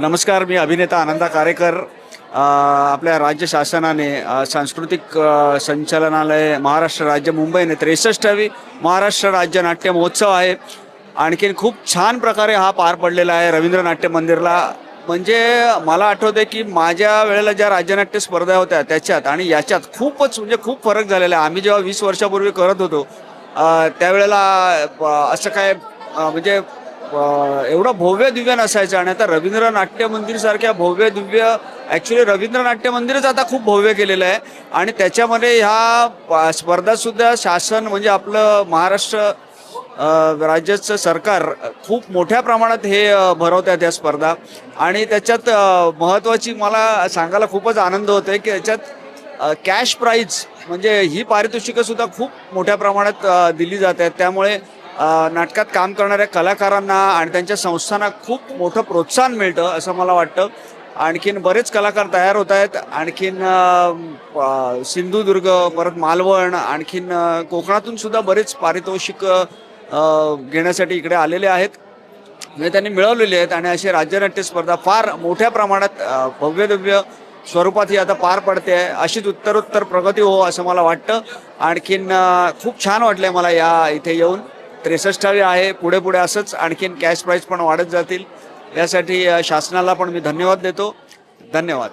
नमस्कार मी अभिनेता आनंदा कारेकर. आपल्या राज्य शासनाने सांस्कृतिक संचालनालय महाराष्ट्र राज्य मुंबईने त्रेसष्टावी महाराष्ट्र राज्य नाट्य महोत्सव आहे. आणखीन खूप छान प्रकारे हा पार पडलेला आहे रवींद्र नाट्य मंदिरला. म्हणजे मला आठवते की माझ्या वेळेला ज्या राज्यनाट्य स्पर्धा होत्या त्याच्यात आणि याच्यात खूपच म्हणजे खूप फरक झालेला आहे. आम्ही जेव्हा वीस वर्षापूर्वी करत होतो त्यावेळेला असं काय म्हणजे एवढं भव्य दिव्य नसायचं. आणि आता रवींद्र नाट्य मंदिर सारख्या भव्य दिव्य ॲक्च्युली रवींद्र नाट्य मंदिरच आता खूप भव्य केलेलं आहे. आणि त्याच्यामध्ये ह्या प- स्पर्धा सुद्धा शासन म्हणजे आपलं महाराष्ट्र राज्याचं सरकार खूप मोठ्या प्रमाणात हे अ, भरवत आहेत या स्पर्धा. आणि त्याच्यात महत्त्वाची मला सांगायला खूपच आनंद होतो आहे की त्याच्यात कॅश प्राईज म्हणजे ही पारितोषिकं सुद्धा खूप मोठ्या प्रमाणात दिली जात आहेत. त्यामुळे नाटकात काम करणाऱ्या कलाकारांना आणि त्यांच्या संस्थांना खूप मोठं प्रोत्साहन मिळतं असं मला वाटतं. आणखीन बरेच कलाकार तयार होत आहेत. आणखीन सिंधुदुर्ग परत मालवण आणखीन कोकणातून सुद्धा बरेच पारितोषिक घेण्यासाठी इकडे आलेले आहेत. म्हणजे त्यांनी मिळवलेले आहेत आणि अशी राज्यनाट्य स्पर्धा फार मोठ्या प्रमाणात भव्यदव्य स्वरूपात ही आता पार पडते. आहे अशीच उत्तरोत्तर प्रगती हो असं मला वाटतं. आणखीन खूप छान वाटलंय मला या इथे येऊन. त्रेसष्टावी आहे पुढे पुढे असंच आणखीन कॅश प्राईज पण वाढत जातील. यासाठी शासनाला पण मी धन्यवाद देतो. धन्यवाद.